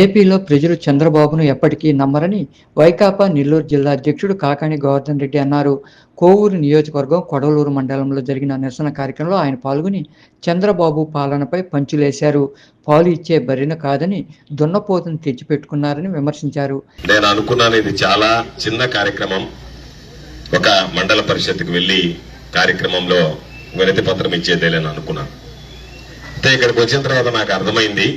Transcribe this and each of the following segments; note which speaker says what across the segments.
Speaker 1: ఏపీలో ప్రజలు చంద్రబాబును ఎప్పటికీ నమ్మరని వైకాపా నెల్లూరు జిల్లా అధ్యక్షుడు కాకాణి గోవర్ధన్ రెడ్డి అన్నారు. కోవూరు నియోజకవర్గం కొడవలూరు మండలంలో జరిగిన నిరసన కార్యక్రమంలో ఆయన పాల్గొని చంద్రబాబు పాలనపై పంచులేశారు. పాలు ఇచ్చే బరిన కాదని దున్నపోతును తెచ్చిపెట్టుకున్నారని విమర్శించారు.
Speaker 2: నేను అనుకున్నాను ఇది చాలా చిన్న కార్యక్రమం. ఒక మండల పరిషత్కి వెళ్ళి కార్యక్రమంలో వినతి పత్రం ఇచ్చేదేలేని అనుకున్నాను. అయితే ఇక్కడికి వచ్చిన తర్వాత నాకు అర్థమైంది.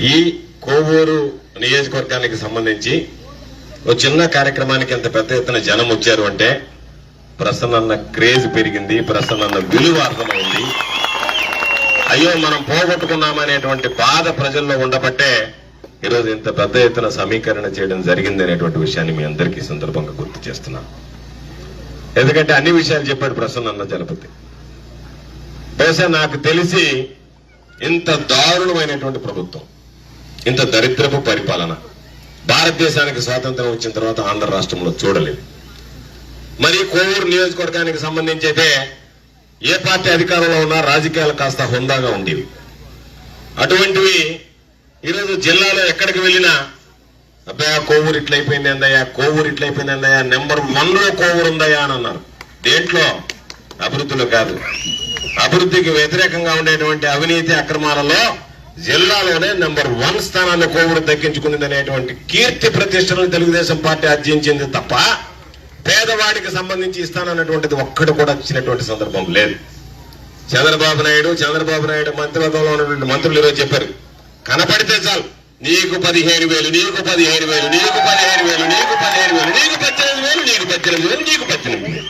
Speaker 2: ఈ కోవూరు నియోజకవర్గానికి సంబంధించి ఒక చిన్న కార్యక్రమానికి ఎంత పెద్ద ఎత్తున జనం వచ్చారు అంటే ప్రసన్న క్రేజ్ పెరిగింది ప్రసన్న విలువ అర్థమైంది. అయ్యో మనం పోగొట్టుకున్నామనేటువంటి బాధ ప్రజల్లో ఉండబట్టే ఈరోజు ఇంత పెద్ద ఎత్తున సమీకరణ చేయడం జరిగింది అనేటువంటి విషయాన్ని మీ అందరికీ సందర్భంగా గుర్తు చేస్తున్నాను ఎందుకంటే అన్ని విషయాలు చెప్పాడు ప్రసన్న అన్న జలపతి. బహుశా నాకు తెలిసి ఇంత దారుణమైనటువంటి ప్రభుత్వం ఇంత దరిద్రపు పరిపాలన. భారతదేశానికి స్వాతంత్రం వచ్చిన తర్వాత ఆంధ్ర రాష్ట్రంలో చూడలేదు. మరి కోవూరు నియోజకవర్గానికి సంబంధించి అయితే ఏ పార్టీ అధికారంలో ఉన్నా రాజకీయాలు కాస్త హుందాగా ఉండేవి. అటువంటివి ఈరోజు జిల్లాలో ఎక్కడికి వెళ్ళినా అబ్బాయా కోవూరు ఇట్లయిపోయింది అందయ్యా కోవూరు ఇట్లయిపోయింది అందయ్యా నెంబర్ వన్లో కోవూరు ఉందయ్యా అని అన్నారు. దేంట్లో? అభివృద్ధిలో కాదు. అభివృద్ధికి వ్యతిరేకంగా ఉండేటువంటి అవినీతి అక్రమాలలో జిల్లాలోనే నెంబర్ వన్ స్థానాన్ని కోవిడ్ దక్కించుకుంది అనేటువంటి కీర్తి ప్రతిష్టలను తెలుగుదేశం పార్టీ ఆర్జించింది తప్ప పేదవాడికి సంబంధించి ఇస్తానన్నటువంటిది ఒక్కటి కూడా ఇచ్చినటువంటి సందర్భం లేదు. చంద్రబాబు నాయుడు చంద్రబాబు నాయుడు మంత్రివర్గంలో ఉన్నటువంటి మంత్రులు ఈరోజు చెప్పారు కనపడితే చాలు నీకు పదిహేను వేలు నీకు పదిహేను వేలు నీకు పదిహేను వేలు నీకు పదిహేను వేలు నీకు పద్దెనిమిది వేలు నీకు పద్దెనిమిది వేలు నీకు పద్దెనిమిది వేలు.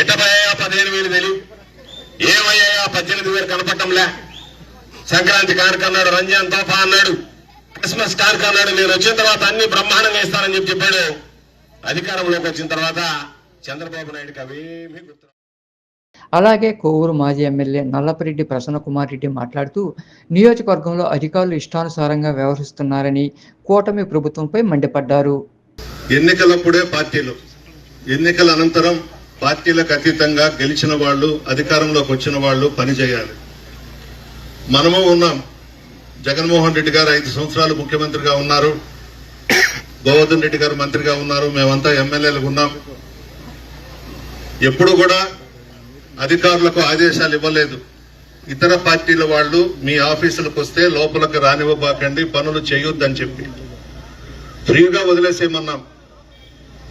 Speaker 2: ఎట్టబోయా పదిహేను వేలు తెలియదు ఏమయ్యాయా పద్దెనిమిది వేలు కనపడటంలే? సంక్రాంతి కానుక అన్నాడు రంజాన్ తోఫా అన్నాడు. క్రిస్మస్ కానుక అన్నాడు నేను వచ్చిన తర్వాత అన్ని బ్రహ్మాండంగా ఇస్తానని చెప్పి చెప్పాడు. అధికారంలోకి వచ్చిన తర్వాత చంద్రబాబు నాయుడుకి అవేమీ గుర్తు
Speaker 1: అలాగే కోవూరు మాజీ ఎమ్మెల్యే నల్లపరెడ్డి ప్రసన్నకుమార్ రెడ్డి మాట్లాడుతూ నియోజకవర్గంలో అధికారులు ఇష్టానుసారంగా వ్యవహరిస్తున్నారని కూటమి ప్రభుత్వంపై మండిపడ్డారు.
Speaker 3: ఎన్నికలప్పుడే పార్టీలు ఎన్నికల అనంతరం పార్టీలకు అతీతంగా గెలిచిన వాళ్ళు అధికారంలోకి వచ్చిన వాళ్ళు పనిచేయాలి. మనము ఉన్నాం. జగన్మోహన్ రెడ్డి గారు ఐదు సంవత్సరాలు ముఖ్యమంత్రిగా ఉన్నారు. గోవర్ధన్ రెడ్డి గారు మంత్రిగా ఉన్నారు. మేమంతా ఎమ్మెల్యేలు ఉన్నాం. ఎప్పుడు కూడా అధికారులకు ఆదేశాలు ఇవ్వలేదు. ఇతర పార్టీల వాళ్ళు మీ ఆఫీసులకు వస్తే లోపలికి రానివ్వబాకండి పనులు చేయొద్దని చెప్పి. ఫ్రీగా వదిలేసేయమన్నాం.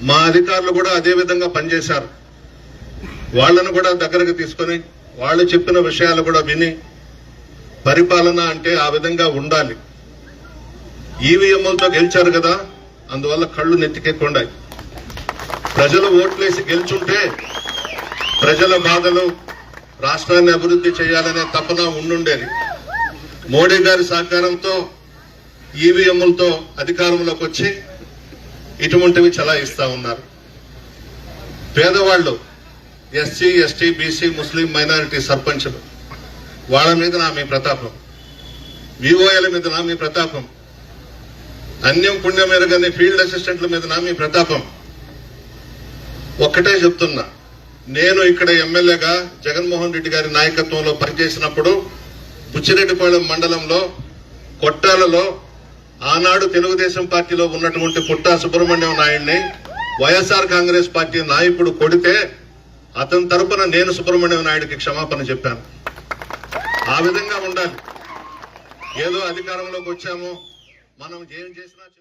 Speaker 3: మా అధికారులు కూడా అదే విధంగా పనిచేశారు. వాళ్ళను కూడా దగ్గరకు తీసుకొని వాళ్ళు చెప్పిన విషయాలు కూడా విని పరిపాలన అంటే ఆ విధంగా ఉండాలి. ఈవీఎంలతో గెలిచారు కదా అందువల్ల కళ్ళు నెత్తికెక్కుండాయి. ప్రజలు ఓట్లేసి గెలుచుంటే ప్రజల బాధలు రాష్ట్రాన్ని అభివృద్ధి చేయాలనే తపన ఉండుండేది. మోడీ గారి సహకారంతో ఈవీఎంలతో అధికారంలోకి వచ్చి ఇటువంటివి చలాయిస్తా ఉన్నారు. పేదవాళ్ళు SC ST BC Muslim minority సర్పంచులు. వాళ్ళ మీద నా మీ ప్రతాపం. విఓఎల మీద నా మీ ప్రతాపం. అన్యం పుణ్యం ఎరగని ఫీల్డ్ అసిస్టెంట్ల మీద నా మీ ప్రతాపం. ఒక్కటే చెప్తున్నా. నేను ఇక్కడ ఎమ్మెల్యేగా జగన్మోహన్ రెడ్డి గారి నాయకత్వంలో పనిచేసినప్పుడు బుచ్చిరెడ్డిపాళెం మండలంలో కొట్టాలలో ఆనాడు తెలుగుదేశం పార్టీలో ఉన్నటువంటి పుట్టా సుబ్రహ్మణ్యం నాయుడిని వైఎస్ఆర్ కాంగ్రెస్ పార్టీ నాయకుడు కొడితే అతని తరపున నేను సుబ్రహ్మణ్యం నాయుడికి క్షమాపణ చెప్పాను. ఆ విధంగా ఉండాలి. ఏదో అధికారంలోకి వచ్చాము మనం ఏం చేసినా